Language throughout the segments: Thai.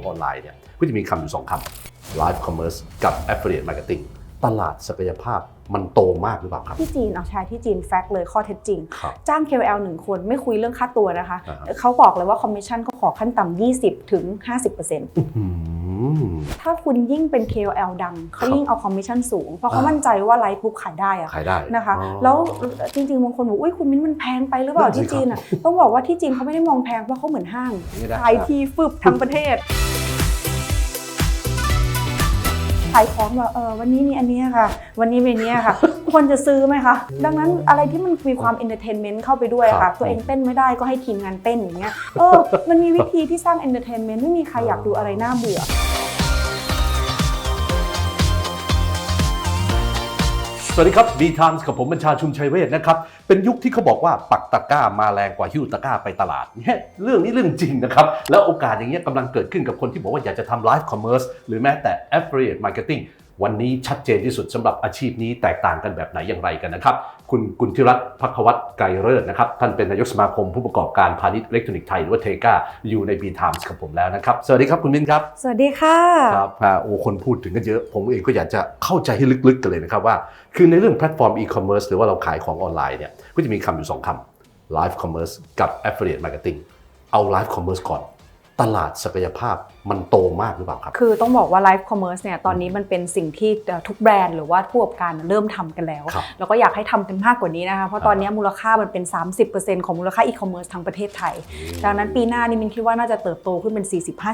ของออนไลน์เนี่ยก็จะมีคำอยู่สองคำ live commerce กับ affiliate marketing ตลาดศักยภาพมันโตมากหรือเปล่าครับ ที่จีนเอาใช้ที่จีนแฟกต์เลยข้อเท็จจริง ครับ จ้าง KOL หนึ่งคนไม่คุยเรื่องค่าตัวนะคะ อ่าฮะ เขาบอกเลยว่าคอมมิชชั่นก็ขอขั้นต่ำ20 ถึง 50%อืม ถ้าคุณยิ่งเป็น KOL ดังเขาครับยิ่งเอาคอมมิชชั่นสูง เพราะเขาอ่ามั่ มั่นใจว่าไลฟ์บุ๊กขายได้อะขายได้นะคะ อ๋อ แล้วจริงๆบางคนบอกอุ้ยคุณมิ้นมันแพงไปหรือเปล่านั่นสิที่จีนอะต้องบอกว่าที่จีนเขาไม่ได้มองแพงเพราะเขาเหมือนห้างไม่ได้ ขายทีฟึบทั้งประเทศ ขายของว่าเออวันนี้มีอันเนี้ยค่ะ วันนี้มีอันเนี้ยค่ะควรจะซื้อไหมคะ ดังนั้นอะไรที่มันมีความเอนเตอร์เทนเมนต์เข้าไปด้วยครัค่ะบตัวเองเต้นไม่ได้ก็ให้ทีมงานเต้นอย่างเงี้ยเออมันมีวิธีที่สร้างเอนเตอร์เทนเมนต์ไม่มีใครอยากดูอะไรน่าเบื่อ สวัสดีครับดีทามส์กับผมบัญชาชุมชัยเวทนะครับ เป็นยุคที่เขาบอกว่าปักตะก้ามาแรงกว่าหิ้วตะก้าไปตลาดเนี่ยเรื่องนี้เรื่องจริงนะครับ แล้วโอกาสอย่างเงี้ยกำลังเกิดขึ้นกับคนที่บอกว่าอยากจะทำไลฟ์คอมเมอร์สหรือแม้แต่ Affiliate Marketing วันนี้ชัดเจนที่สุดสำหรับอาชีพนี้แตกต่างกันแบบไหนอย่างไรกันนะครับ คุณกุลธิรัตน์พักวัตรไกรเลิศนะครับ ท่านเป็นนายกสมาคมผู้ประกอบการพาณิชย์อิเล็กทรอนิกส์ไทยหรือว่าเทกาอยู่ใน B Times กับผมแล้วนะครับ สวัสดีครับคุณมินครับ สวัสดีค่ะครับอ่าโอ้คนพูดถึงกันเยอะ ผมเองก็อยากจะเข้าใจให้ลึกๆกันเลยนะครับว่า คือในเรื่องแพลตฟอร์มอีคอมเมิร์ซหรือว่าเราขายของออนไลน์เนี่ยก็จะมีคำอยู่สองคำ live commerce กับ affiliate marketing เอา live commerce ก่อน ตลาดศักยภาพมันโตมากหรือเปล่าครับ คือต้องบอกว่าไลฟ์คอมเมอร์สเนี่ยตอนนี้มันเป็นสิ่งที่เอ่อทุกแบรนด์หรือว่าผู้ประกอบการเริ่มทำกันแล้วครับแล้วก็อยากให้ทำกันมากกว่านี้นะคะ เพราะตอนนี้มูลค่ามันเป็น 30%ของมูลค่าอีคอมเมิร์ซทั้งประเทศไทย ดังนั้นปีหน้านี่มินคิดว่าน่าจะเติบโตขึ้นเป็น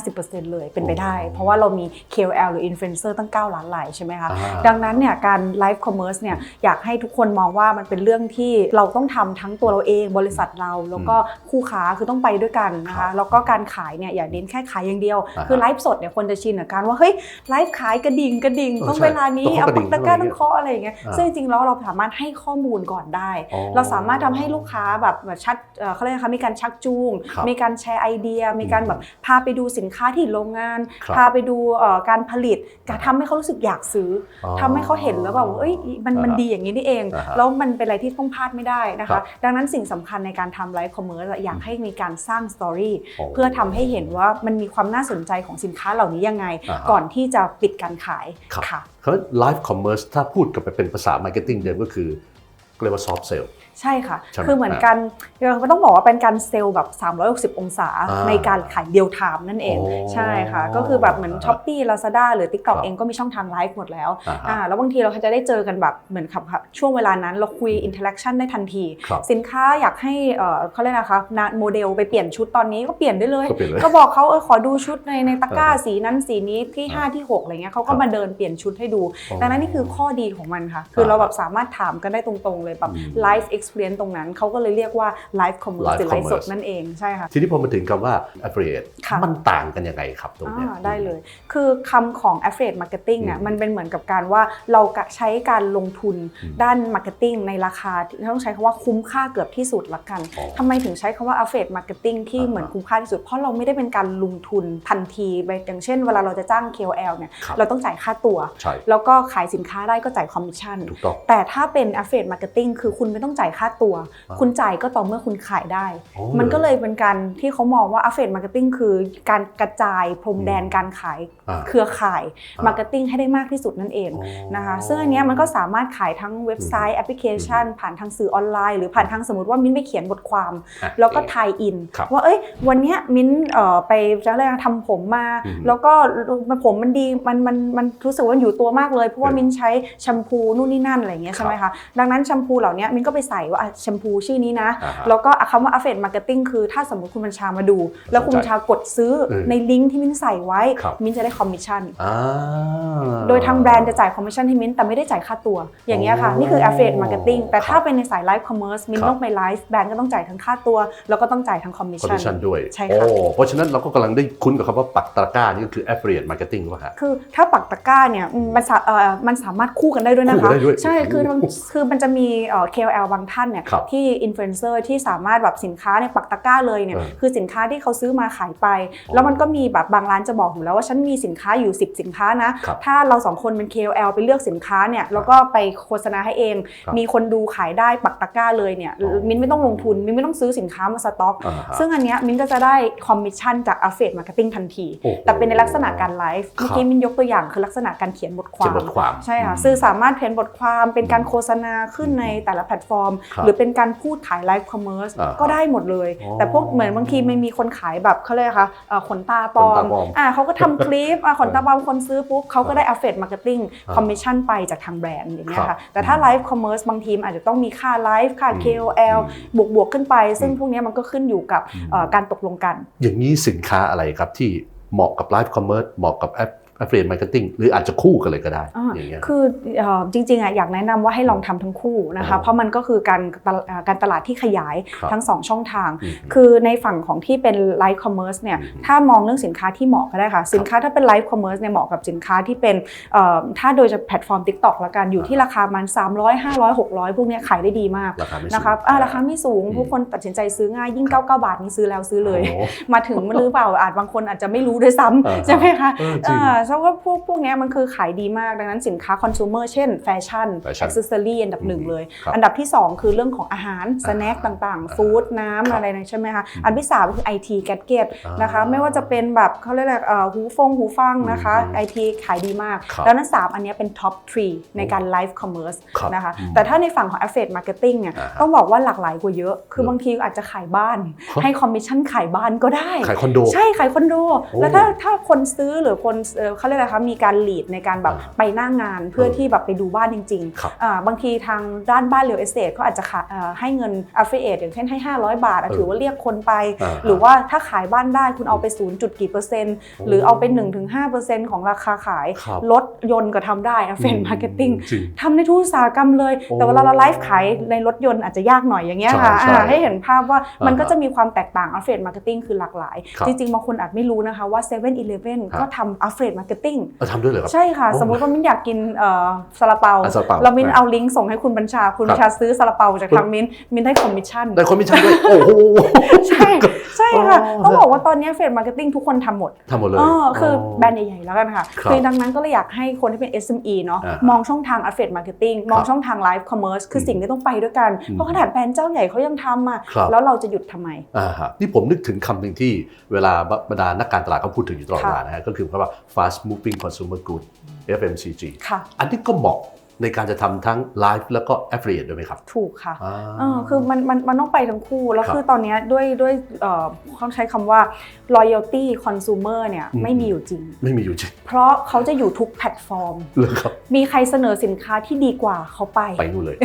40-50%เลยเป็นไปได้ เพราะว่าเรามี KOL หรือ Influencer ตั้ง 9 ล้านรายใช่ไหมคะอ่าดังนั้นเนี่ยการไลฟ์คอมเมอร์สเนี่ยอยากให้ทุกคนมองว่ามันเป็นเรื่องที่เราต้องทำทั้งตัวเราเองบริษัทเรา แล้วก็คู่ค้าคือต้องไปด้วยกันนะครัคะบแล้วก็การขายเนี่ยอย่าเน้นแค่ขายอย่างเดียวอ่าฮะคือไลฟ์สดเนี่ยคนจะชินกับการว่าเฮ้ยไลฟ์ขายกระดิ่งกระดิ่งเออต้องใช่เวลานี้ต้องเอาเคาะกระดิ่ปากงตะกร้าอะไรต้องเคาะอะไรอย่างเงี้ยอ่าซึ่งจริงๆแล้วเราสามารถให้ข้อมูลก่อนได้อ๋อเราสามารถทำให้ลูกค้าแบบแบบชัดเอ่อเขาเรียกนะคะมีการชักจูงครับมีการแชร์ไอเดีย มีการแบบพาไปดูสินค้าที่โรงงานครับพาไปดูเอ่อการผลิตการทำให้เขารู้สึกอยากซื้อออทำให้เขาเห็นแล้วแบบว่าเอ้ยมันมันอ่าฮะดีอย่างนี้นี่เองอ่าฮะแล้วมันเป็นอะไรที่ต้องพลาดไม่ได้นะครัคะบดังนั้นสิ่งสำคัญในการทำไลฟ์คอมเมอร์สอยากให้มีการสร้างสตอรี่โอ้เพื่อทำให้เห็นว่ามันมีความน่าสนใจของสินค้าเหล่านี้ยังไง อ่าฮะ ก่อนที่จะปิดการขายครับค่ะเขา live commerce ถ้าพูดกับไปเป็นภาษา marketing เดิมก็คือเรียกว่า soft sale ใช่ค่ะ ใช่ไหมคือเหมือนกันเราต้องบอกว่าเป็นการเซลล์แบบ 360 องศาอ่าในการขายเดียวไทม์นั่นเอง โอ้ใช่ค่ะ ก็คือแบบเหมือนอ่าช้อปปี้ลาซาด้าหรือ TikTok ครับ เองก็มีช่องทางไลฟ์หมดแล้วอ่าฮะ อ่าแล้วบางทีเราจะได้เจอกันแบบเหมือนขับช่วงเวลานั้นเราคุยอินเทอร์แอคชั่นได้ทันที ครับสินค้าอยากให้เอ่อเขาเรียกนะคะนะโมเดลไปเปลี่ยนชุดตอนนี้ก็เปลี่ยนได้เลย ก็เปลี่ยนเลย ก็บอกเขาเออขอดูชุดในในตะกร้าอ่าสีนั้นสีนี้ที่ 5 ที่ 6 อะไรเงี้ยเขาครัก็บมาเดินเปลี่ยนชุดให้ดูอ๋อดังนั้นนี่คือข้อดีของมันค่ะ คืออ่าเราแบบสามารถถามกันได้ตรงๆเลยแบบ อืมไลฟ์เอ็กซ์เพรียนตรงนั้น เขาก็เลยเรียกว่าไลฟ์คอมเมอร์ส Live หรือไลฟ์สด commerce นั่นเองใช่ค่ะทีนี้พอมาถึงคำว่า affiliate ค่ะมันต่างกันยังไงครับตรงเนี้ยอ่าได้เลย คือคำของ affiliate marketing เนี่ยอืมมันเป็นเหมือนกับการว่าเรากะใช้การลงทุนอืมด้าน marketing ในราคาที่ต้องใช้คำว่าคุ้มค่าเกือบที่สุดละกันอ๋อทำไมถึงใช้คำว่า affiliate marketing ที่อ่าฮะเหมือนคุ้มค่าที่สุด เพราะเราไม่ได้เป็นการลงทุนทันทีไปอย่างเช่น เวลาเราจะจ้าง KOL เนี่ยครับเราต้องจ่ายค่าตัวใช่แล้วก็ขายสินค้าได้ก็จ่ายคอมมิชชั่นถูกต้องแต่ถ้าเป็น affiliate marketing คือคุณไม่ต้องจ่ายค่าตัวอ่าคุณจ่ายก็ต่อเมื่อคุณขายได้อ๋อมันก็เลยเป็นการที่เขามองว่า affiliate marketing คือการกระจายพรมแดนการขายอ่าเครือข่ายอ่า marketing ให้ได้มากที่สุดนั่นเองอ๋อนะคะซึ่งอันเนี้ยมันก็สามารถขายทั้งเว็บไซต์แอปพลิเคชัน ผ่านทางสื่อออนไลน์ หรือผ่านทางสมมติว่ามิ้นไปเขียนบทความอะแล้วก็ทายอินครับว่าเอ้ยวันเนี้ยมิ้นเอ่อไปจะอะไรนะทำผมมาอืมแล้วก็มันผมมันดีมันมันมันรู้สึกว่ามันอยู่ตัวมากเลย เพราะว่าเออมิ้นใช้แชมพูนู่นนี่นั่นอะไรอย่างเงี้ยครับใช่ไหมคะดังนั้นแชมพูเหล่านี้มิ้นก็ไปใส่ว่าอะแชมพูชื่อนี้นะอ่าฮะแล้วก็คำว่า affiliate marketing คือถ้าสมมติคุณบัญชามาดู แล้วคุณบัญชากดซื้อเออในลิงก์ที่มิ้นใส่ไว้ครับมิ้นจะได้คอมมิชชั่นอ่าโดยทางแบรนด์จะจ่ายคอมมิชชั่นให้มิ้นแต่ไม่ได้จ่ายค่าตัว อย่างเงี้ยค่ะอ๋อนี่คือ affiliate marketing แต่ครัถ้าบเป็นในสายไลฟ์คอมเมอร์สมิ้นครับต้องไปไลฟ์แบรนด์ก็ต้องจ่ายทั้งค่าตัว แล้วก็ต้องจ่ายทั้งคอมมิชคอมชั่มิชชั่นด้วยใช่ค่ะโอ้เพราะฉะนั้นเราก็กำลังได้คุ้นกับคำว่าปักตะกร้านี่ก็คือ affiliate marketing ว่าฮะคือถ้าปักตะกร้าเนี่ยอืมมันสาเอ่อมันสามารถคู่กันได้ด้วยนะคู่กัคะนได้ด้วยใช่คือมันคือมันจะมีเอ่อ KOL บางท่านท่านเนี่ยครับที่อินฟลูเอนเซอร์ที่สามารถแบบสินค้าในปักตะกร้าเลยเนี่ยเออคือสินค้าที่เขาซื้อมาขายไป แล้วมันก็มีแบบบางร้านจะบอกอยู่แล้วว่าฉันมีสินค้าอยู่ 10 สินค้านะครับถ้าเราสองคนเป็น KOL ไปเลือกสินค้าเนี่ยแล้วก็ไปโฆษณาให้เองครับมีคนดูขายได้ปักตะกร้าเลยเนี่ยอ๋อมินไม่ต้องลงทุนมินไม่ต้องซื้อสินค้ามาสต็อกอ่าฮะซึ่งอันเนี้ยมินก็จะได้คอมมิชชั่นจาก affiliate marketing ทันทีโอ้โหแต่เป็นในลักษณะการไลฟ์ครับเมื่อกี้มินยกตัวอย่างคือลักษณะการเขียนบทควาเขียมนบทความใช่ค่ะอืมสื่อสามารถเขียนบทความเป็นการโฆษณาขึ้นในแต่ละแพลตฟอร์มครับหรือเป็นการพูดขายไลฟ์คอมเมอร์สอ่าก็ได้หมดเลยอ๋อแต่พวกเหมือนบางทีมันมีคนขายแบบเขาเรียกค่ะเอ่อขนตาปลอขนตามปลอมอ่าเขาก็ทำคลิปอะขนตาปลอมคนซื้อปุ๊บเขาก็ได้ affiliate marketing อ่าคอมมิชชั่นไปจากทางแบรนด์อย่างเงี้ยครัค่ะบแต่ถ้าไลฟ์คอมเมอร์สบางทีมนอาจจะต้องมีค่าไลฟ์ค่าอืม KOL อืมบวกบวกๆขึ้นไป ซึ่งพวกเนี้ยมันก็ขึ้นอยู่กับเอ่อการตกลงกัน อย่างนี้สินค้าอะไรครับที่เหมาะกับไลฟ์คอมเมอร์สเหมาะกับแอป แอปเฟรนมาร์เก็ตติ้งหรืออาจจะคู่กันเลยก็ได้อ่าอย่างเงี้ยคือเอ่อจริงๆอะอยากแนะนำว่าให้ลองทำทั้งคู่นะอ๋คะอเพราะมันก็คือการตลาดเอ่อการตลาดที่ขยายครับทั้ง 2 ช่องทางอืมคือในฝั่งของที่เป็นไลฟ์คอมเมอร์สเนี่ยอืมถ้ามองเรื่องสินค้าที่เหมาะก็ได้ค่ะ สินค้าถ้าเป็นไลฟ์คอมเมอร์สเนี่ยเหมาะกับสินค้าที่เป็นเอ่อถ้าโดยจะแพลตฟอร์ม TikTok ละกันอยู่ที่ราคามัน 300 500 600 พวกเนี้ยขายได้ดีมากราคาไม่สูงนะคะอ่าราคาไม่สูงอืมผู้คนตัดสินใจซื้อง่ายยิ่ง 99 บาทนี่ซื้อแล้วซื้อเลยโอ้มาถึงมันหรือเปล่าอาจบางคนอาจจะไม่รู้ด้วยซ้เออำใช่ไหมคะเออจริงอ่าเพราะว่าพวกพวกเนี้ยมันคือขายดีมากดังนั้นสินค้าคอน sumer เช่นแฟชั่นแฟชั่นอ c เซอรี่อันดับหนึ่งเลยครับอันดับที่ 2 คือเรื่องของอาหารสแน็คต่างอ่าๆฟู้ดน้ำอะไรนะใช่ไหมคะ อันที่3คือ IT แก d เกตอ่านนะคะไม่ว่าจะเป็นแบบเขาเรียกอะไรเอ่อหูฟงหูฟังนะคะอืม IT ขายดีมากครับแล้วนั้น 3 อันเนี้ยเป็นท็อป3ในการไลฟ์คอมเมอร์สครับนะคะอืมแต่ถ้าในฝั่งของ affiliate marketing เนี่ยอ่าฮะต้องบอกว่าหลากหลายกว่าเยอะ คือเนอะบางทีอาจจะขายบ้านครับให้คอมมิชชั่นขายบ้านก็ได้ ขายคอนโด ใช่ขายคอนโดโอ้แล้วถ้าถ้าคนซื้อหรือคนเอ่อเขาเรียกอะไรคะมีการ lead ในการแบบอ่าไปหน้างานเพื่อเออที่แบบไปดูบ้านจริงครับๆอ่าบางทีทางด้านบ้าน real estate เขาอาจจะขายเอ่อให้เงิน affiliate อย่างเช่นให้ 500 บาทอะเออถือว่าเรียกคนไปอ่าหรือว่าถ้าขายบ้านได้คุณเอาไป0จุดกี่เปอร์เซ็นต์หรือเอาไป1-5%ของราคาขายครับรถยนต์ก็ทำได้ affiliate marketing จริงทำในทุกอุตสาหกรรมเลยโอ้แต่เวลาเราไลฟ์ขายในรถยนต์อาจจะยากหน่อยอย่างเงี้ยค่ะใช่ใช่อ่าให้เห็นภาพว่ามันก็อ่าฮะจะมีความแตกต่าง affiliate marketing คือหลากหลายครับจริงๆบางคนอาจไม่รู้นะคะว่า7 e เ e ่ e อครับก็ทำ affiliate marketing เออทำด้วยเหรอครับ ใช่ค่ะโอ้สมมติว่ามินอยากกินเอ่อซาลาเปาอะซาลาเปาเรามินได้เอาลิงก์ส่งให้คุณบัญชา คุณครับบัญชาซื้อซาลาเปาจากทางมินมินได้คอมมิชชั่นได้คอมมิชชั่นด้วยโอ้โหใช่ใช่ค่ะอ๋อต้องบอกว่าตอนนี้เฟดมาร์เก็ตติ้งทุกคนทำหมดทำหมดเลยอ๋อคือแบรนด์ใหญ่ๆแล้วกันค่ะครับคือดังนั้นก็เลยอยากให้คนที่เป็น SME เนาะอ่าฮะมองช่องทาง affiliate marketing มองช่องทาง live commerce คือสิ่งที่ต้องไปด้วยกันอืมเพราะขนาดแบรนด์เจ้าใหญ่เขายังทำอะครับแล้วเราจะหยุดทำไมอ่าฮะนี่ผมนึกถึงคำหนึ่งที่เวลาบรรดานักการตลาดเขาพูดถึงอยู่ตลอดเวลานะฮะก็คือคำว่า fast moving consumer good FMCG ค่ะอันนี้ก็เหมาะ ในการจะทำทั้ง live แล้วก็ affiliate ด้วยไหมครับ ถูกค่ะอ่าเออคือมันมันมันต้องไปทั้งคู่ แล้วครับคือตอนเนี้ยด้วยด้วยเอ่อเขาใช้คำว่า loyalty consumer เนี่ยอืมไม่มีอยู่จริง ไม่มีอยู่จริง เพราะเขาจะอยู่ทุกแพลตฟอร์มเลยครับมีใครเสนอสินค้าที่ดีกว่าเขาไป ไปนู่นเลย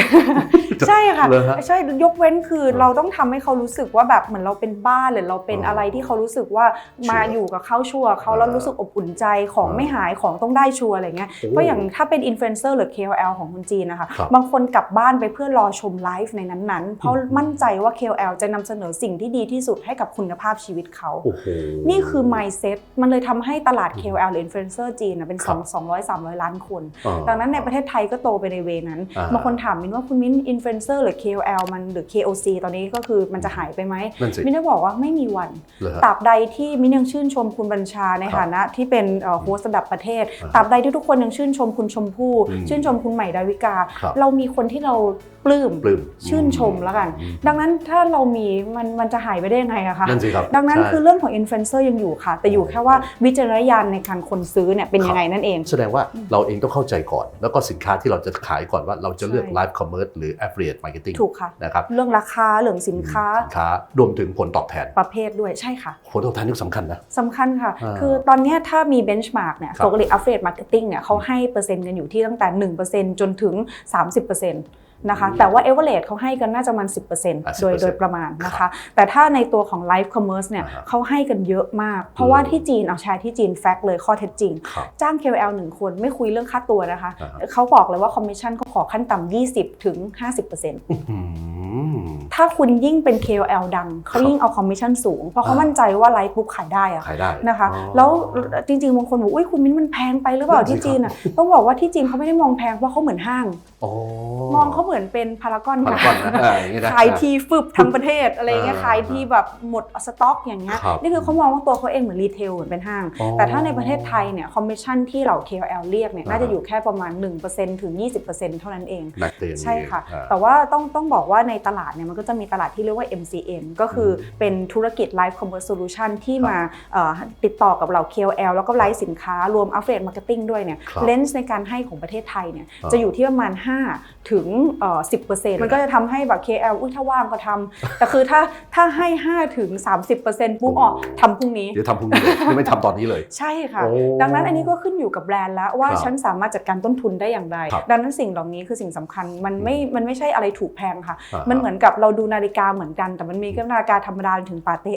ใช่ค่ะเลยฮะใช่ยกเว้นคือเออเราต้องทำให้เขารู้สึกว่าแบบเหมือนเราเป็นบ้านหรือเราเป็นเออออะไรที่เขารู้สึกว่ามาชัวร์อยู่กับเขาชัวร์เขาแล้วเออรู้สึกอบอุ่นใจของเออไม่หายของต้องได้ชัวร์อะไรเงี้ยโอ้ก็อย่างถ้าเป็นอินฟลูเอนเซอร์หรือ KOL ของคนจีนนะคะครับบางคนกลับบ้านไปเพื่อรอชมไลฟ์ในนั้นๆ เพราะอืมมั่นใจว่า KOL จะนำเสนอสิ่งที่ดีที่สุดให้กับคุณภาพชีวิตเขาโอ้โหนี่คือ mindset มันเลยทำให้ตลาด KOL หรือ influencer จีนนะเป็นครับ2 200 300 ล้านคนอ่าดังนั้นในประเทศไทยก็โตไปในเวนั้นอ่าบางคนถามมินว่าคุณมิ้น influencer หรือ KOL มันหรือ KOC ตอนนี้ก็คือมันจะหายไปไหมนั่นสิมินได้บอกว่าไม่มีวันเลยฮะตราบใดที่มินยังชื่นชมคุณบัญชาในครับฐานะที่เป็นโฮสต์ระดับประเทศอ่าตราบใดที่ทุกคนยังชื่นชมคุณชมพู่อืมชื่นชมคุณใหม่ดาวิกาครับเรามีคนที่เรา ปลื้มปลื้มชื่นชมแล้วกันอืมดังนั้นถ้าเรามีมันมันจะหายไปได้ยังไงอะคะนั่นสิครับดังนั้นใช่คือเรื่องของอินฟลูเอนเซอร์ยังอยู่ค่ะ แต่อยู่แค่ว่าวิจารณญาณในการคนซื้อเนี่ยเป็นยังไงนั่นเอง แสดงว่าเราเองต้องเข้าใจก่อน แล้วก็สินค้าที่เราจะขายก่อนว่าเราจะเลือกใช่ live commerce หรือ affiliate marketing ถูกค่ะนะครับเรื่องราคาเรื่องสินค้าสินค้ารวมถึงผลตอบแทนประเภทด้วยใช่ค่ะ ผลตอบแทนนี่สำคัญนะสำคัญค่ะอ่าคือตอนเนี้ยถ้ามีเบนช์มาร์กเนี่ยครับปกติ affiliate marketing เนี่ยเขาให้เปอร์เซ็นต์กันอยู่ที่ตั้งแต่1%จนถึง 30% นะคะแต่ว่า average เขาให้กันน่าจะมัน 10%โดย10%โดยประมาณนะคะ แต่ถ้าในตัวของ live commerce เนี่ยอ่าฮะเขาให้กันเยอะมาก เพราะว่าที่จีนเอาแชร์ที่จีนแฟกต์เลยข้อเท็จจริงครับจ้าง KOL หนึ่งคนไม่คุยเรื่องค่าตัวนะคะอ่าฮะเขาบอกเลยว่าคอมมิชชั่นเขาขอขั้นต่ำ20 ถึง 50%อืมถ้าคุณยิ่งเป็น KOL ดังเขายิ่งเอาคอมมิชชั่นสูง เพราะเขาอ่ามั่มั่นใจว่าไลฟ์ปุ๊บขายได้อะขายได้นะคะอ๋อแล้วจริงๆบางคนบอกอุ้ยคุณมิ้นมันแพงไปหรือเปล่านั่นสิที่จีนอะต้องบอกว่าที่จีนเขาไม่ได้มองแพงเพราะเขาเหมือนห้างอ๋อมองเขาเหมือนเหมือนเป็นพารากอนพารากอนนะอ่าอย่างงี้นะขายทีฟึบทั้งประเทศอะไรเงี้ยอ่าขายทีแบบหมดสต็อกอย่างเงี้ยครับนี่คือเขามองว่าตัวเขาเองเหมือนรีเทลเหมือนเป็นห้างอ๋อแต่ถ้าในประเทศไทยเนี่ยคอมมิชชั่นที่เหล่า KOL เรียกเนี่ยอ่าน่าจะอยู่แค่ประมาณ 1%ถึง 20%เท่านั้นเองนักเรียนใช่ค่ะอ่าแต่ว่าต้องต้องบอกว่าในตลาดเนี่ยมันก็จะมีตลาดที่เรียกว่า MCN ก็คืออเป็นธุรกิจ Live Commerce Solution ที่มาเอ่อติดต่อกับเรา KOL แล้วก็ไลฟ์สินค้ารวม Affiliate Marketing ด้วยเนี่ยครับเลนส์ในการให้ของประเทศไทยเนี่ยอ่าจะอยู่ที่ประมาณ 5 ถึงเอ่อ10%มันก็จะทำให้แบบ KL อุ้ยถ้าว่างก็ทำแต่คือถ้าถ้าให้5ถึง30%ปุ๊บอ๋อทำพรุ่งนี้เดี๋ยวทำพรุ่งนี้เลยไม่ไม่ทำตอนนี้เลย ใช่ค่ะโอ้ดังนั้นอันนี้ก็ขึ้นอยู่กับแบรนด์แล้วว่าครับฉันสามารถจัดการต้นทุนได้อย่างไรครับดังนั้นสิ่งเหล่านี้คือสิ่งสำคัญมันไม่มันไม่ใช่อะไรถูกแพงค่ะอ่าฮะมันเหมือนกับเราดูนาฬิกาเหมือนกัน แต่มันมีแค่นาฬิกาธรรมดาถึงปาเต้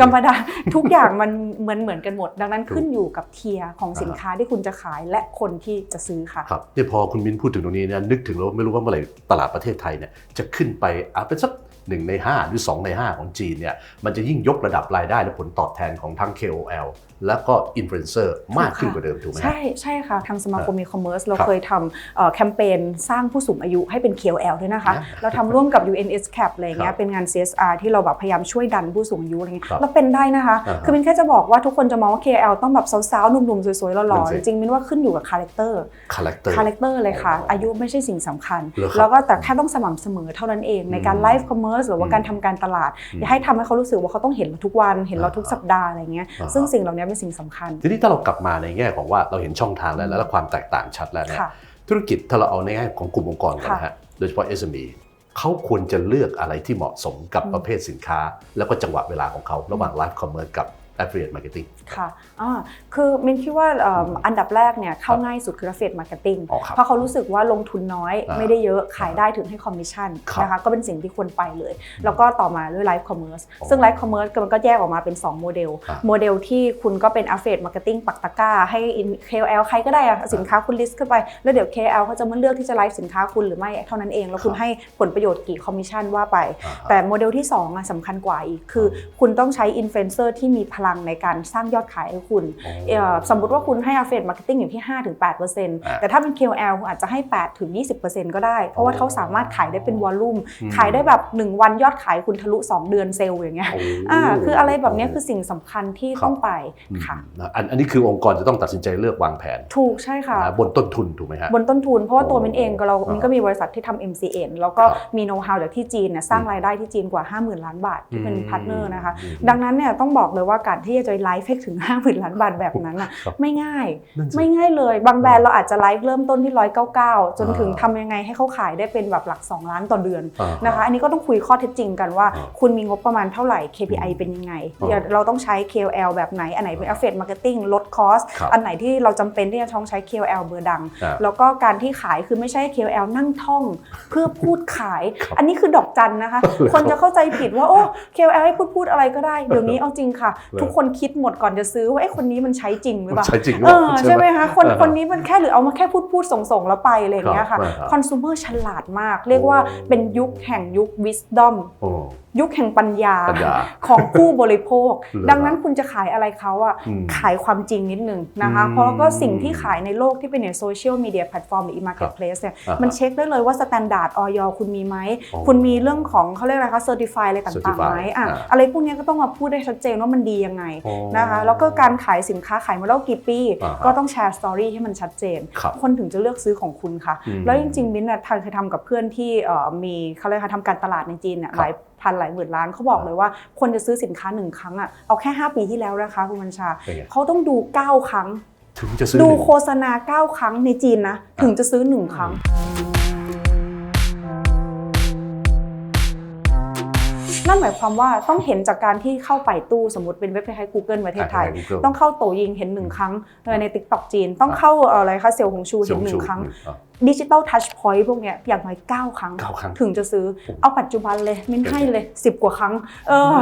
ธรรมดาทุกอย่างมันเหมือนเหมือนกันหมด ดังนั้นขึ้นอยู่กับเทียร์ของสินค้าที่คุณจะขายและคนที่จะซื้อค่ะครับเนี่ยพอคุณมิ้นพูดถึงตรงนี้เนี่ยนึกถึงแล้วไม่รู้ว่าเมื่อไหร่ ตลาดประเทศไทยเนี่ยจะขึ้นไปอาเป็นสักหนึ่งใน 5 หรือ 2 ใน 5 ของจีนเนี่ยมันจะยิ่งยกระดับรายได้และผลตอบแทนของทั้ง KOL แล้วก็อินฟลูเอนเซอร์มากขึ้นกว่าเดิมถูกไหมฮะใช่ใช่ค่ะทางสมาคมอีคอมเมิร์ซเราครับเคยทำเอ่อแคมเปญสร้างผู้สูงอายุให้เป็น KOL ด้วยนะคะนะเราทำร่วมกับ UNS Cap อะไรอย่างเงี้ครัยบเป็นงาน CSR ที่เราแบบพยายามช่วยดันผู้สูงอายุอะไรเงี้ยครับเราเป็นได้นะคะอ่าฮะคือมินแค่จะบอกว่าทุกคนจะมองว่า KOL ต้องแบบสาวๆหนุ่มๆสวยๆหล่อนั่นๆสิจริงๆมินว่าขึ้นอยู่กับคาแรคเตอร์คาแรคเตอร์คาแรคเตอร์เลยค่ะอ๋อออายุไม่ใช่สิ่งสำคัญเหรอครับแล้วก็แต่แค่ต้องสม่ำเสมอเท่านั้นเองในการอืมไลฟ์คอมเมิร์ซหรือว่าอืมการทำการตลาด อย่าให้ทำให้เขารู้สึกว่าเขาต้องเห็นเราทุกวันเห็นเราทุกอ่าสัปดาห์อะไรเงี้ยอ่าซึ่งสิ่งเหล่านี้เป็นสิ่งสำคัญ ทีนี้ถ้าเรากลับมาในแง่ของว่าเราเห็นช่องทางแล้วและความแตกต่างชัดแล้วเนี่ยค่ะธุรกิจถ้าเราเอาในแง่ของกลุ่มองค์กรก่อนนะฮะโดยเฉพาะ SME เขาควรจะเลือกอะไรที่เหมาะสมกับอืมประเภทสินค้า แล้วก็จังหวะเวลาของเขาระหว่าง Live Commerce กับ Affiliate Marketing ค่ะอ่าคือมินคิดว่าเอิ่มอันดับแรกเนี่ยเข้าง่ายสุดคือ affiliate marketing อ๋อครับเพราะเขารู้สึกว่าลงทุนน้อยอ่าไม่ได้เยอะขายได้ถึงให้คอมมิชชั่นครับนะคะก็เป็นสิ่งที่ควรไปเลย แล้วก็ต่อมาด้วย live commerce อ๋อซึ่ง live commerce ก็มันก็แยกออกมาเป็น 2 โมเดลอ่าโมเดลที่คุณก็เป็น affiliate marketing ปักตะกร้า ให้ in- KOL ใครก็ได้อะสินค้าคุณลิสต์ขึ้นไป แล้วเดี๋ยว KOL เขาจะมาเลือกที่จะไลฟ์สินค้าคุณหรือไม่เท่านั้นเอง แล้วคุณครับให้ผลประโยชน์กี่คอมมิชชั่นว่าไปอ่าฮะแต่โมเดลที่2อะสำคัญกว่าอีกคือ คุณต้องใช้อินฟลูเอนเซอร์ที่มีพลังในการสร้างยอดขายให้คุณอ๋อเอ่อสมมติว่าคุณให้ affiliate marketing อยู่ที่ 5-8%แต่ถ้าเป็น KOL คุณอาจจะให้ 8-20%ก็ได้ เพราะว่าเขาสามารถขายได้เป็นวอลลุ่มอืมขายได้แบบ 1 วันยอดขายคุณทะลุ 2 เดือนเซลล์อย่างเงี้ยโอ้อ่าคืออะไรแบบเนี้ยคือสิ่งสำคัญที่ครับต้องไปอืมค่ะนะอันอันนี้คือองค์กรจะต้องตัดสินใจเลือกวางแผน ถูกใช่ค่ะนะบนต้นทุนถูกไหมฮะบนต้นทุนเพราะว่าตัวโอ้มินเองก็เราอ่ามิมินก็มีบริษัทที่ทำ MCN แล้วก็ครับมีโน้ตฮาวจากที่จีนเนี่ยสร้างอืมรายได้ที่จีนกว่า 50,000 ล้านบาทที่เป็นอืมพาร์ทเนอร์นะคะอืมดังนั้นเนี่ยต้องบอกเลยว่าการที่จะไลฟ์ให้ถึง50,000ล้านบาทแบบนั้นอะครับไม่ง่ายนั่นสิไม่ง่ายเลย บางแบรนด์เราอาจจะไลฟ์เริ่มต้นที่199จนถึงอ่าทำยังไงให้เขาขายได้เป็นแบบหลัก 2 ล้านต่อเดือนอ่าฮนะคะอันนี้ก็ต้องคุยข้อเท็จจริงกันว่าอ่าคุณมีงบประมาณเท่าไหร่ KPI เป็นยังไงอ่าเดี๋ยวเราต้องใช้ KOL แบบไหน อันไหนเป็น affiliate marketing ลดคอสครับอันไหนที่เราจำเป็นที่จะต้องใช้ KOL เบอร์ดังอ่าแล้วก็การที่ขายคือไม่ใช่ KOL นั่งท่องเพื่อพูดขายครับอันนี้คือดอกจันนะคะครับคนจะเข้าใจผิดว่าโอ้ KOL ให้พูดพูดอะไรก็ได้ เดี๋ยวนี้เอาจริงค่ะเลยทุกคนคิดหมดก่อนจะซื้อว่าไอ้คนนี้มันใช้จริงหรือเปล่าใช้จริงหรือเอเปล่าอใช่ไหมคะคนอ่าฮะคนนี้มันแค่หรือเอามาแค่พูดพูดส่งส่งๆแล้วไปอะไรอย่างเงี้ยค่ะครับอ่าฮะคอน sumer ฉลาดมาก เรียกว่าเป็นยุคแห่งยุค wisdom โอ้ ยุคแห่งปัญญาปัญญาของผู้บริโภคเหรอดังนั้นคุณจะขายอะไรเขาอะอืมขายความจริงนิดนึงนะคะอืมเพราะแล้วก็สิ่งที่ขายในโลกที่เป็นในโซเชียลมีเดียแพลตฟอร์มหรือ e-marketplace เนี่ยอ่าฮะมันเช็คได้เลยว่าสแตนดาร์ดออยคุณมีไหมอ๋อคุณมีเรื่องของเขาเรียกอะไรคะเซอร์ติฟายอะไรต่างๆ Certify ไหมอะอ่าอะไรพวกเนี้ยก็ต้องมาพูดได้ชัดเจนว่ามันดียังไงอ๋อนะคะแล้วก็การขายสินค้าขายมาแล้วกี่ปีอ่าฮะก็ต้องแชร์สตอรี่ให้มันชัดเจนครับคนถึงจะเลือกซื้อของคุณค่ะอืมแล้วจริงๆมิ้นท์น่ะทางเคยทำกับเพื่อนที่เอ่อมีเขาเรียกค่ะทำการตลาดในจีนเนี่ยครับหลาย พันหลายหมื่นล้านเขาบอกเลยว่าคนจะซื้อสินค้าหนึ่งครั้งอะเอาแค่ 5 ปีที่แล้วนะคะคุณบัญชาเป็นไงเขาต้องดู 9 ครั้งถึงจะซื้อดูหนึ่งโฆษณา 9 ครั้งในจีนนะถึงจะซื้อ 1 ครั้งนั่นหมายความว่าต้องเห็นจากการที่เข้าไปตู้สมมติเป็นเว็บคล้ายๆ Google ประเทศไทยอ่า Google ต้องเข้าโตยิงเห็นหนึ่งครั้งเออใน t ิ k t o k จีน ต้องเข้าเอ่ออะไรคะเซลล์ของชูเห็นหนึ่งครั้งอะ ดิจิตอลทัชพอยต์พวกเนี้ยอย่างน้อย9ครั้ง เก้าครั้ง ถึงจะซื้อเอาปัจจุบันเลยมินให้เลย 10 กว่าครั้ง เออ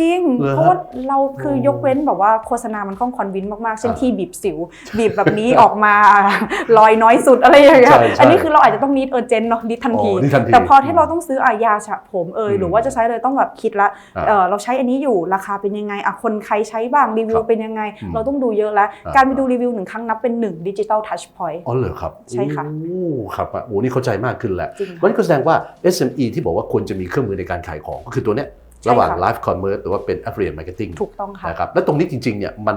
จริง เหรอเพราะว่าเราคือยกเว้นแบบว่าโฆษณามันต้องคอนวินมากๆ เช่นอ่าที่บีบสิว บีบแบบนี้ออกมา ลอยน้อยสุดอะไรอย่างเงี้ยใช่ใช่อันนี้คือเราอาจจะต้องนิดเออเจนเนาะนิดทันที อ๋อ need ทันทีแต่พอที่เราต้องซื้ออายาฉะผมเอยอืมหรือว่าจะใช้เลยต้องแบบคิดละอ่าเออเราใช้อันนี้อยู่ราคาเป็นยังไงอะคนใครใช้บ้างรีวิควรับเป็นยังไง อืมเราต้องดูเยอะแล้ว อ่า การไปดูรีวิวหนึ่งครั้งนับเป็นหนึ่งดิจิตอลทัชพอยต์ อ๋อเหรอครับใช่ค่ะ โอ้ครับอะโอ้นี่เข้าใจมากขึ้นแล้วจริงมันค่ะก็แสดงว่า SME ที่บอกว่าควรจะมีเครื่องมือในการขายของก็คือตัวเนี้ยใช่ระหว่างค่ะ Live Commerce หรือว่าเป็น Affiliate Marketing ถูกต้องค่ะนะครับและตรงนี้จริงๆเนี่ยมัน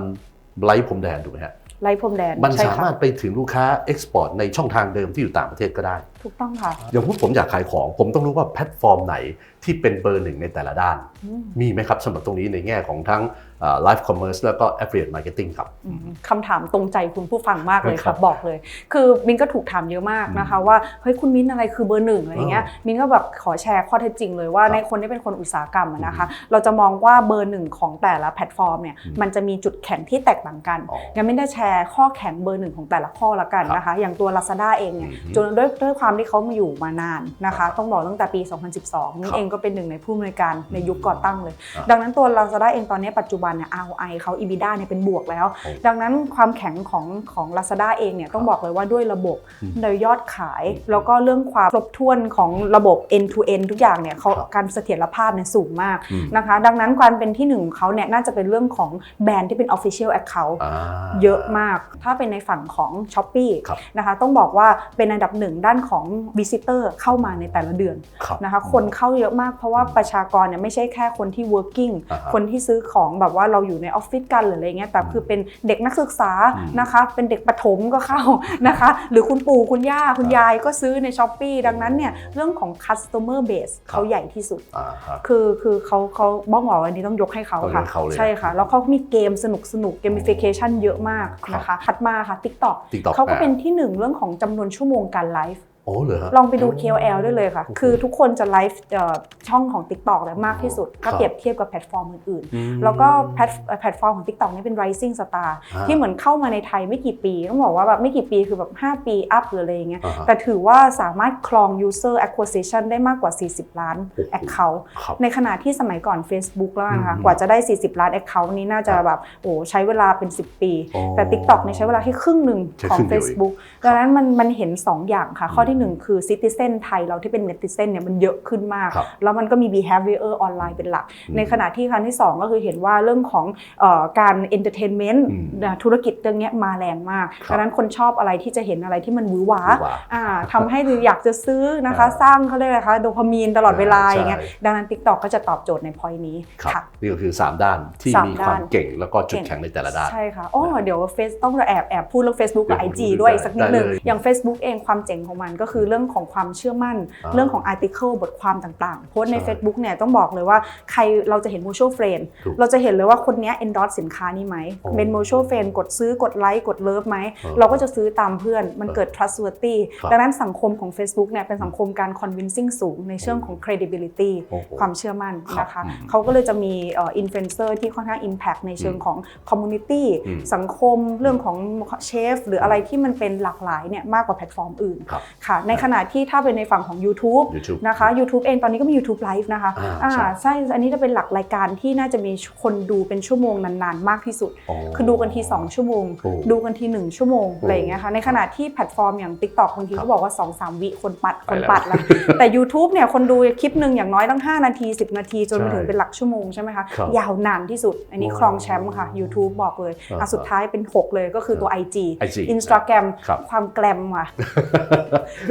ไร้พรมแดนถูกไหมฮะไล่พรมแดนมันใช่สาค่ะมารถไปถึงลูกค้า Export ในช่องทางเดิมที่อยู่ต่างประเทศก็ได้ ถูกต้องค่ะอย่างพูดผมอยากขายของ ผมต้องรู้ว่าแพลตฟอร์มไหน ที่เป็นเบอร์หนึ่งในแต่ละด้านอืมมีไหมครับสำหรับตรงนี้ในแง่ของทั้งอ่า Live Commerce แล้วก็ Affiliate Marketing ครับอืมคำถามตรงใจคุณผู้ฟังมากเลยครัค่ะบบอกเลย คือมินก็ถูกถามเยอะมากนะคะว่าเฮ้ยคุณมิ้นอะไรคือเบอร์หนึ่งอะไรเงี้ยมินก็แบบขอแชร์ข้อเท็จจริงเลยว่าครับในคนที่เป็นคนอุตสาหกรรมอะนะคะเราจะมองว่าเบอร์หนึ่งของแต่ละแพลตฟอร์มเนี่ยอืมมันจะมีจุดแข็งที่แตกต่างกันอ๋องั้นไม่ได้แชร์ข้อแข็งเบอร์หนึ่งของแต่ละข้อละกันครับนะคะอย่างตัว Lazada เองเนี่ยอืมจนด้วยด้วยความที่เขามาอยู่มานานนะคะ ต้องบอกตั้งแต่ปี 2012มิคนรับเองก็เป็นหนึ่งในผู้อำนวยการในยุคก่อตั้งเลยอ่าดังนั้นตัว Lazada เองตอนนี้ปัจจุบันเนี่ย ROI เขา EBITDA เนี่ยเป็นบวกแล้วโอ้ดังนั้นความแข็งของของ Lazada เองเนี่ยต้องบอกเลยว่าด้วยระบบอืมโดยยอดขาย แล้วก็เรื่องความครบถ้วนของระบบ end to end ทุกอย่างเนี่ยเขาครับการเสถียรภาพเนี่ยสูงมากอืมนะคะ ดังนั้นการเป็นที่หนึ่งของเขาเนี่ยน่าจะเป็นเรื่องของแบรนด์ที่เป็น official account อ่าเยอะมาก ถ้าเป็นในฝั่งของ s h อ p e e ครับนะคะต้องบอกว่าเป็นอันดับหนึ่งด้านของ visitor เข้ามาในแต่ละเดือนครับนะคะคนเข้าเยอะมากเพราะว่าประชากรเนี่ยไม่ใช่แค่คนที่ working อ่าฮะคนที่ซื้อของแบบว่าเราอยู่ในออฟฟิศกันหรืออะไรเงี้ยแต่คือเป็นเด็กนักศึกษาอืมนะคะ เป็นเด็กประถมก็เข้านะคะ หรือคุณปู่คุณย่าคุณยายก็ซื้อใน s h อ p e e ดังนั้นเนี่ยเรื่องของ customer base เขาใหญ่ที่สุดอ่าฮะคือคือเขาเขาบ้องหวอวันนี้ต้องยกให้เขาต้องยกค่ะให้เขาเลยนะใช่ค่ะ แล้วเขามีเกมสนุกสนุกเกม i ฟิเคชันเยอะมากครับนะคะถัดมาค่ะ TikTok TikTok เขาก็อ่าเป็นที่หนึ่งเรื่องของจำนวนชั่วโมงการไลฟ์ โอ้เหรอฮะลองไปดู KOL ได้เลยค่ะโอ้โหคือทุกคนจะไลฟ์เอ่อช่องของ TikTok เนี่ยมากที่สุดครัถ้าบเปรียบเทียบกับแพลตฟอร์มอื่นอืมๆแล้วก็แพลตแพลตฟอร์มของ TikTok นี่เป็น rising star อ่าที่เหมือนเข้ามาในไทยไม่กี่ปี ต้องบอกว่าแบบไม่กี่ปีคือแบบ 5 ปีอัพหรืออะไรอย่างเงี้ยอ่าฮะแต่ถือว่าสามารถครอง user acquisition ได้มากกว่า 40 ล้านโอ้โห account ครับในขณะที่สมัยก่อน Facebook แล้วนะคะอืมกว่าจะได้ 40 ล้าน account นี้น่าจะแบบโอ้ใช้เวลาเป็น 10 ปีโอ้แต่ TikTok เนี่ยใช้เวลาแค่ครึ่งหนึ่งแค่ของครึ่งเดียวเอง Facebook ดังนั้นมันมันเห็น 2 อย่างค่ะข้อทีหนึ่1คือ Citizen ไทยเราที่เป็น Netizen เนี่ยมันเยอะขึ้นมากครับแล้วมันก็มี behavior ออนไลน์เป็นหลักอืมในขณะที่ครั้งที่ 2 ก็คือเห็นว่าเรื่องของเออการ entertainment อืมนะธุรกิจเรื่องเนี้ยมาแรงมากครับดังนั้นคนชอบอะไรที่จะเห็นอะไรที่มันหวือหวาหวือหวาอ่าทำให้อยากจะซื้อนะคะอ่าสร้างเขาเรียกอะไรคะโดพามีนตลอดเวลาใช่อย่างเงี้ยดังนั้น TikTok ก็จะตอบโจทย์ใน point นี้ครับค่ะนี่ก็คือ 3 ด้านที่สามมีความด้านเก่งแล้วก็จุดแข็งในแต่ละด้านใช่ค่ะอ๋อเดี๋ยวเฟซต้องแอบแอบพูดเรื่อง Facebook กับเดี๋ยว IG ด้วยได้สักนิดหนึ่งได้เลยอย่าง Facebook เองความเจ๋งของมันก็คือเรื่องของความเชื่อมั่นอ่าเรื่องของ article บทความต่างๆ โพสต์ในใช่ Facebook เนี่ยต้องบอกเลยว่าใครเราจะเห็น mutual friend ถูกเราจะเห็นเลยว่าคนเนี้ย endorse สินค้านี้ไหมโอ้เป็น mutual friend กดซื้อกดไลค์กดเลิฟไหมเออเราก็จะซื้อตามเพื่อนมันเกิด trustworthy ครับดังนั้นสังคมของ Facebook เนี่ยเป็นสังคมการ convincing สูงในเชิงของ credibility โอ้โหความเชื่อมั่นครับนะคะอืมเขาก็เลยจะมีเอินฟลูเอนเซอร์ที่ค่อนข้าง impact ในเชิงของ community อืมสังคมเรื่องของเชฟหรืออะไรที่มันเป็นหลากหลายเนี่ยมากกว่าแพลตฟอร์มอื่นครับค่ะ ในขณะที่ถ้าเป็นในฝั่งของ YouTube YouTube นะคะ YouTube เองตอนนี้ก็มี YouTube Live นะคะอ่าอ่าใช่ใช่อันนี้จะเป็นหลักรายการที่น่าจะมีคนดูเป็นชั่วโมงนานๆ มากที่สุด คือดูกันที 2 ชั่วโมงโอ้ดูกันที 1 ชั่วโมงโอ้อะไรอย่างเงี้ยค่ะในขณะที่แพลตฟอร์มอย่าง TikTok บางทีครับเขาบอกว่า 2-3 วิคนปัดไปคนแล้วปัดแล้ว แต่ YouTube เนี่ยคนดูคลิปหนึ่งอย่างน้อยตั้ง 5 นาที 10 นาที จนมาใช่ถึงเป็นหลักชั่วโมงใช่ไหมคะครับยาวนานที่สุด อันนี้โอ้ครองแชมป์ค่ะ YouTube บอกเลยอ่าอะสุดท้ายเป็น 6 เลยก็คือตัว IG IG Instagram ครับความแกลมค่ะ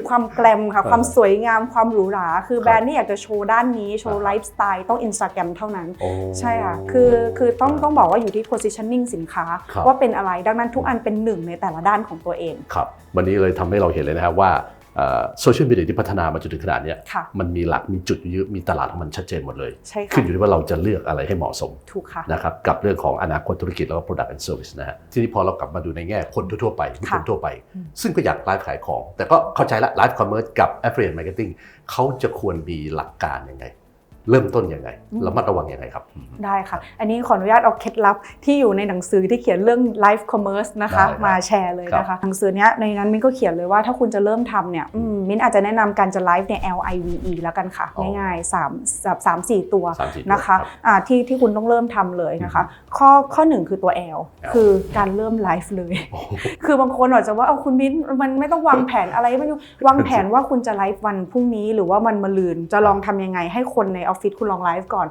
ความแกลมค่ะ ความสวยงามความหรูหรา คือแบรนด์ที่อยากจะโชว์ด้านนี้ โชว์อ่าไลฟ์สไตล์ต้อง Instagram เท่านั้นโอ้ใช่ค่ะ คือคือต้องต้องบอกว่าอยู่ที่ positioning สินค้าครับว่าเป็นอะไรดังนั้นทุกอันเป็นหนึ่งในแต่ละด้านของตัวเองครับ วันนี้เลยทำให้เราเห็นเลยนะครับว่า โซเชียลมีเดียที่พัฒนามาจนถึงขนาดเนี้ยค่ะมันมีหลักมีจุดยึดมีตลาดของมันชัดเจนหมดเลยใช่ค่ะขึ้นอยู่ที่ว่าเราจะเลือกอะไรให้เหมาะสมถูกค่ะนะครับกับเรื่องของอนาคตธุรกิจแล้วก็ product and service นะฮะทีนี้พอเรากลับมาดูในแง่คนทั่วๆไปผู้ชมค่ะทั่วไปอืมซึ่งก็อยากไลฟ์ขายของ แต่ก็เข้าใจละไลฟ์คอมเมอร์สกับ affiliate marketing เขาจะควรมีหลักการยังไง เริ่มต้นยังไงระมัดระวังยังไงครับ ได้ค่ะ อันนี้ขออนุญาตเอาเคล็ดลับที่อยู่ในหนังสือที่เขียนเรื่อง life commerce นะคะ ได้ครับมาแชร์เลยนะคะ หนังสือเนี้ยในนั้นมิ้นก็เขียนเลยว่าถ้าคุณจะเริ่มทำเนี่ยอืมมิ้นอาจจะแนะนำการจะไลฟ์ใน L I V E แล้วกันค่ะ อ๋อ ง่ายๆ3 3 4ตัว สามสี่ตัวนะคะรับอ่าที่ที่คุณต้องเริ่มทำเลยนะคะ ข้อข้อหนึ่งคือตัว L L คือการเริ่มไลฟ์เลย โอ้โห คือบางคนอาจจะว่าเอาคุณมิ้นมันไม่ต้องวางแผนอะไรไม่รู้วางแผนว่าคุณจะไลฟ์วันพรุ่งนี้หรือว่ามันมะลืนจะลองทำยังไงให้คนในออฟฟิศคุณลองไลฟ์ก่อน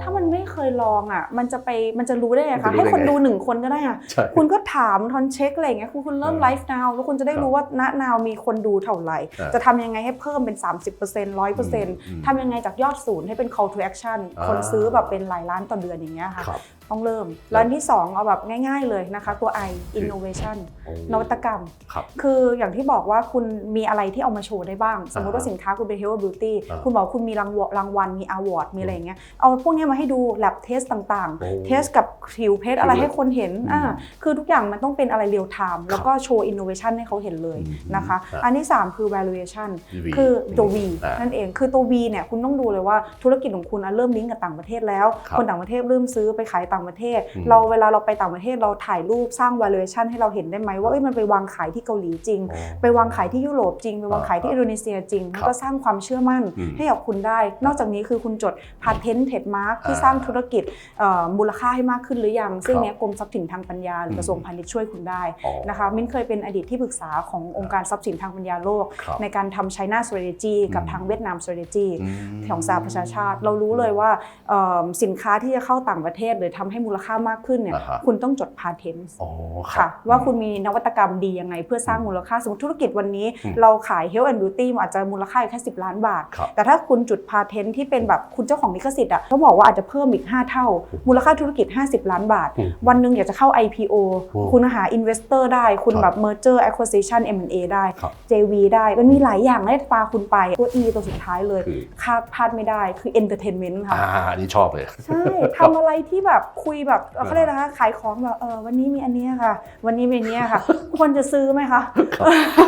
ถ้ามันไม่เคยลองอะ มันจะไปมันจะรู้ได้ไงมันคะจะรู้ให้ได้คนไงดูหนึ่งคนก็ได้อะใช่คุณก็ถามทอนเช็คอะไรอย่างเงี้ยคุณคุณเริ่มเออไลฟ์นาวแล้วคุณจะได้ครับรู้ว่าณนาวมีคนดูเท่าไหร่เออจะทำยังไงให้เพิ่มเป็น 30% 100%มทำยังไงจากยอดศูนย์ให้เป็น call to action อ่าคนซื้อแบบเป็นหลายล้านต่อเดือนอย่างเงี้ยค่ะครับ ต้องเริ่ม แล้วอันที่ 2 เอาแบบง่าย ๆเลยนะคะ ตัว I innovation โอ้นวัตกรรมครับคืออย่างที่บอกว่าคุณมีอะไรที่เอามาโชว์ได้บ้าง สมมติว่าอ่าฮะสินค้าคุณเป็น health beauty อ่าคุณบอกคุณมีรางวัลรางวัลมี award มีอะไรอย่างเงี้ยเอาพวกเนี้ยมาให้ดู lab test ต่างโอ้ๆเทสกับผิวเพชรอะไรให้คนเห็นอืมอ่าคือทุกอย่างมันต้องเป็นอะไร real time แล้วก็โชว์ innovation ให้เขาเห็นเลยอืมนะคะครับอันที่ 3 คือ valuation V คือตัว V อ่านั่นเองคือตัว V เนี่ยคุณต้องดูเลยว่าธุรกิจของคุณอะเริ่มลิงก์กับต่างประเทศแล้วครับคนต่างประเทศเริ่มซื้อไปขายต่างประเทศอืมเราเวลาเราไปต่างประเทศเราถ่ายรูปสร้าง valuation ให้เราเห็นได้ไหมว่าเอ้ยมันไปวางขายที่เกาหลีจริงโอ้ไปวางขายที่ยุโรปจริง ไปวางขายที่อ่าอินโดนีเซียจริงครับแล้วก็สร้างความเชื่อมั่นอืมให้กับคุณได้ นอกจากนี้คือคุณจด patent trademark ที่อ่าสร้างธุรกิจเอ่อมูลค่าให้มากขึ้นหรือยัง ซึ่งครับเนี้ยกรมทรัพย์สินทางปัญญาหรือมกระทรวงพาณิชย์ช่วยคุณได้อ๋อนะคะมิ้นเคยเป็นอดีตที่ปรึกษาขององค์การทรัพย์สินทางปัญญาโลกครับในการทำ China strategy กับอืมทางเวียดนาม strategy อืมของสหประชาชาติ เรารู้เลยว่าเอิ่มสินค้าที่จะเข้าต่างประเทศหรือทำให้มูลค่ามากขึ้นเนี่ยอ่าฮะคุณต้องจด patent อ๋อครัค่ะบว่าคุณมีนวัตกรรมดียังไง เพื่อสร้างมูลค่า สมมติธุรกิจวันนี้อืมเราขาย health and beauty มันอาจจะมูลค่าอยู่แค่10ล้านบาทครับแต่ถ้าคุณจุด patent ที่เป็นแบบคุณเจ้าของลิขสิทธิ์อะเขาบอกว่าอาจจะเพิ่มอีก 5 เท่า มูลค่าธุรกิจ 50 ล้านบาทอืมวันหนึ่งอยากจะเข้า IPO โอ้คุณหา investor ได้ คุณครับแบบ merger acquisition M&A ได้ครับ JV ได้มันมีหลายอย่างให้พาคุณไปตัว E ตัวสุดท้ายเลยคือคาดพลาดไม่ได้คือ entertainment ค่ะอ่าอันนี้ชอบเลย ใช่ทำอะไรที่แบบคุยแบบเอ่อเขาเรียกนะคะขายของแบบเออวันนี้มีอันเนี้ยค่ะ วันนี้มีอันเนี้ยค่ะควรจะซื้อไหมคะ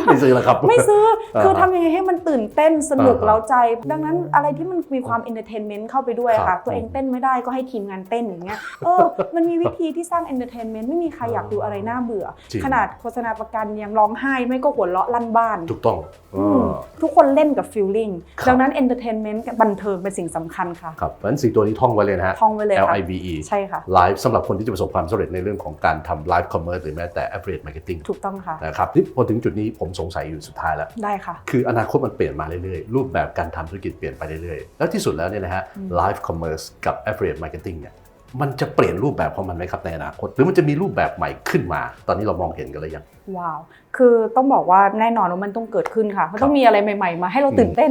ไม่ซื้อแล้วครับ ไม่ซื้ออ่าคือทำยังไงให้มันตื่นเต้นสนุกอ่าเร้าใจ ดังนั้นอะไรที่มันมีความเอนเตอร์เทนเมนต์เข้าไปด้วยครัค่ะบตัวเองเต้นไม่ได้ก็ให้ทีมงานเต้นอย่างเงี้ยเออมันมีวิธีที่สร้างเอนเตอร์เทนเมนต์ไม่มีใครอยากดูอะไรน่าเบื่อจริงขนาดโฆษณาประกันยังร้องไห้ไม่ก็หัวเราะลั่นบ้าน ถูกต้องอืมอ่าทุกคนเล่นกับฟิลลิ่งครับดังนั้นเอนเตอร์เทนเมนต์บันเทิงเป็นสิ่งสำคัญค่ะครับเพราะฉะนั้นสี่ตัวนี้ท่องไว้เลยนะฮะท่องไว้เลย L ค่ะ I V E ใช่ค่ะไลฟ์สำหรับคนที่จะประสบความสำเร็จในเรื่องของการทำไลฟ์คอมเมอร์หรือแม้แต่ affiliate marketing ถูกต้องค่ะนะครับนี่พอถึงจุดนี้ผมสงสัยอยู่สุดท้ายแล้ว ได้ค่ะ คืออนาคตมันเปลี่ยนมาเรื่อยๆ รูปแบบการทำธุรกิจเปลี่ยนไปเรื่อยๆ แล้วที่สุดแล้วเนี่ยนะฮะอืมไลฟ์คอมเมอร์สกับ affiliate marketing เนี่ยมันจะเปลี่ยนรูปแบบของมันไหมครับในอนาคต หรือมันจะมีรูปแบบใหม่ขึ้นมา ตอนนี้เรามองเห็นกันหรือยังว้าว คือต้องบอกว่าแน่นอนว่ามันต้องเกิดขึ้นค่ะมันต้องมีอะไรใหม่ๆ มาให้เราตื่นเต้น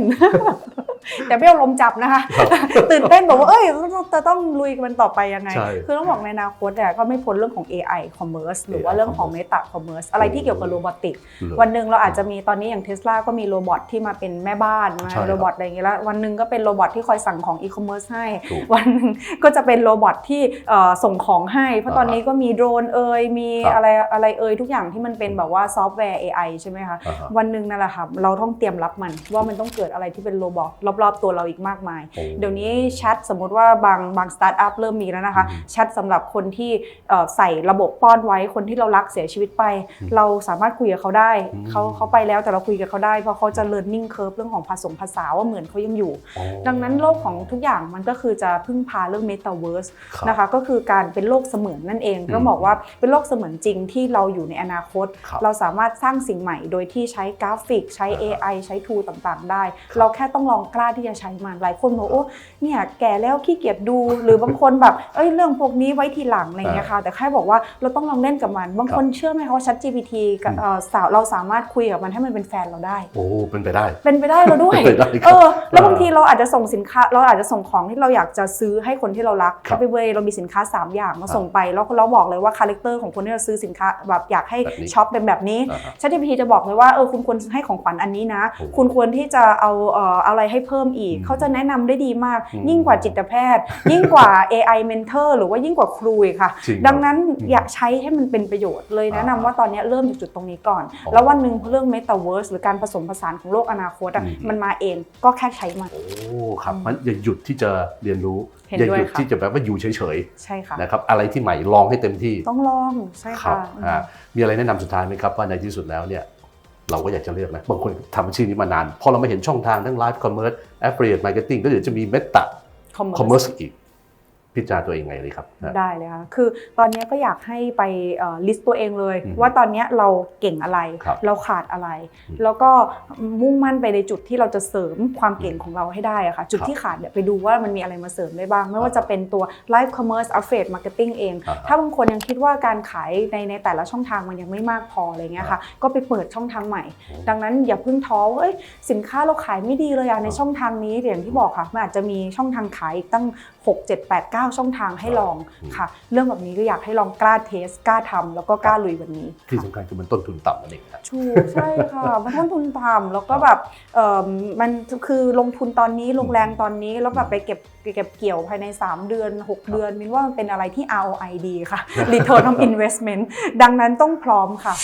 แต่ไม่เอาลมจับนะคะ ตื่นเต้นบอกว่าเอ้ยเราจะต้องลุยมันต่อไปยังไงใช่คือต้องบอกในอนาคตเนี่ยก็ไม่พ้นเรื่องของ AI commerce หรือว่า AI เรื่องของ commerce Meta commerce อะไรที่เกี่ยวกับโรบอติกเหรอวันหนึ่งเราอาจจะมีตอนนี้อย่างเทสลาก็มีโรบอทที่มาเป็นแม่บ้านมาใช่ครับโรบอทอะไรอย่างเงี้ยแล้ววันหนึ่งก็เป็นโรบอทที่คอยสั่งของอีคอมเมิร์ซให้ถูกวันหนึ่งก็จะเป็นโรบอทที่เอ่อส่งของให้ เพราะตอนอ่าฮะนี้ก็มีโดรนเอ่ยมีครับอะไรอะไรเอ่ยทุกอย่างที่มันเป็นแบบว่าซอฟต์แวร์ AI ใช่ไหมคะ อ่าฮะวันหนึ่งนั่นแหละค่ะเราต้องเตรียมรับมันว่ามันต้องเกิดอะไรที่เป็นโรบอทรอบๆ ตัวเราอีกมากมาย โอ้ เดี๋ยวนี้แชทสมมติว่าบางบางสตาร์ทอัพเริ่มมีแล้วนะคะอืมแชทสำหรับคนที่เอ่อใส่ระบบป้อนไว้คนที่เรารักเสียชีวิตไปเราสามารถคุยกับเขาได้อืม เขาเขาไปแล้วแต่เราคุยกับเขาได้เพราะเขาจะ learning curve เรื่องของภาษาภาษาว่าเหมือนเขายังอยู่โอ้ดังนั้นโลกของทุกอย่างมันก็คือจะพึ่งพาเรื่อง metaverse ครับ นะคะก็คือการเป็นโลกเสมือนนั่นเองอืมต้องบอกว่าเป็นโลกเสมือนจริงที่เราอยู่ในอนาคต ครับ เราสามารถสร้างสิ่งใหม่ โดยที่ใช้กราฟิก ใช้อ่าฮะ AI ใช้ tool ต่างๆ ได้ เราแค่ต้องลองกล้าที่จะใช้มันหลายคนบอกโอ้เนี่ยแก่แล้วขี้เกียจดู หรือบางคนแบบเอ้ยเรื่องพวกนี้ไว้ทีหลังอะไรอย่างเงี้ยค่ะ แต่แค่บอกว่าเราต้องลองเล่นกับมัน บางคนเชื่อไหมคะว่า ChatGPT กับอืมเอ่อสาวเราสามารถคุยกับมันให้มันเป็นแฟนเราได้ โอ้เป็นไปได้ เป็นไปได้แล้วด้วยเป็นไปได้ครับเออแล้วอ่าบางทีเราอาจจะส่งสินค้า เราอาจจะส่งของที่เราอยากจะซื้อให้คนที่เรารักครับ Happy Way เรามีสินค้า 3 อย่างมาส่งไปแล้วเราบอกเลยว่าคาแรคเตอร์ของคนที่เราซื้อสินค้าแบบอยากให้แบบนี้ช็อปเป็นแบบนี้อ่าฮะ ChatGPT จะบอกเลยว่าเออคุณควรให้ของขวัญอันนี้นะโอ้คุณควรที่จะเอาเอ่ออะไรให้เพิ่มอีกอืมเขาจะแนะนำได้ดีมากอืมยิ่งกว่าจิตแพทย์ ยิ่งกว่า AI mentor หรือว่ายิ่งกว่าครูอีกค่ะจริงดังนั้นอืมอยากใช้ให้มันเป็นประโยชน์เลยแนะนำอ่าว่าตอนนี้เริ่มจากจุดตรงนี้ก่อนอ๋อแล้ววันหนึ่งเรื่อง Metaverse หรือการผสมผสานของโลกอนาคตอะอืมมันมาเองก็แค่ใช้มันโอ้ครับมันอย่าหยุดที่จะเรียนรู้เห็นอย่าด้วยหยุดค่ะที่จะแบบว่าอยู่เฉยใช่ค่ะๆนะครับอะไรที่ใหม่ลองให้เต็มที่ต้องลองใช่ครัค่ะบอ่ามีอะไรแนะนำสุดท้ายไหมครับว่าในที่สุดแล้วเนี่ยเราก็อยากจะเลือกนะ บางคนทำอาชีพนี้มานาน พอเราไม่เห็นช่องทางทั้งไลฟ์คอมเมอร์สแอฟเฟ i ี t มาร์เก็ตติ้งก็เดี๋ยวจะมีเมตา Commerce คอมเมอร์สอีก พิจารณาตัวเองไงเลยครับนะได้เลยค่ะคือตอนนี้ก็อยากให้ไปลิสต์ตัวเองเลยอืมว่าตอนนี้เราเก่งอะไรครับเราขาดอะไรอืมแล้วก็มุ่งมั่นไปในจุดที่เราจะเสริมความเก่งของเราให้ได้อะค่ะจุดครับที่ขาดเนี่ยไปดูว่ามันมีอะไรมาเสริมได้บ้าง ไม่ว่าจะเป็นตัว live commerce affiliate marketing เองอ่าถ้าบางคนยังคิดว่าการขายในในแต่ละช่องทางมันยังไม่มากพออะไรเงี้ยค่ะก็ไปเปิดช่องทางใหม่ ดังนั้นอย่าเพิ่งท้อว่าเอ้ยสินค้าเราขายไม่ดีเลยอะในช่องทางนี้อย่างที่บอกค่ะมันอาจจะมีช่องทางขายอีกตั้ง 6 7 8 9ช่องทางให้ลองอืมค่ะ เรื่องแบบนี้ก็อยากให้ลองกล้าเทสกล้าทำแล้วก็กล้าลุยวันนี้ ที่ค่ะสำคัญคือมันต้นทุนต่ำนั่นเองนะถูกใช่ค่ะมันต้นทุนต่ำแล้วก็แบบเอ่อมันคือลงทุนตอนนี้ลงแรงตอนนี้แล้วแบบไปเก็บเก็บเกี่ยวภายใน 3 เดือน 6 เดือนมินว่ามันเป็นอะไรที่ ROI ดีค่ะ Return on Investment ดังนั้นต้องพร้อมค่ะ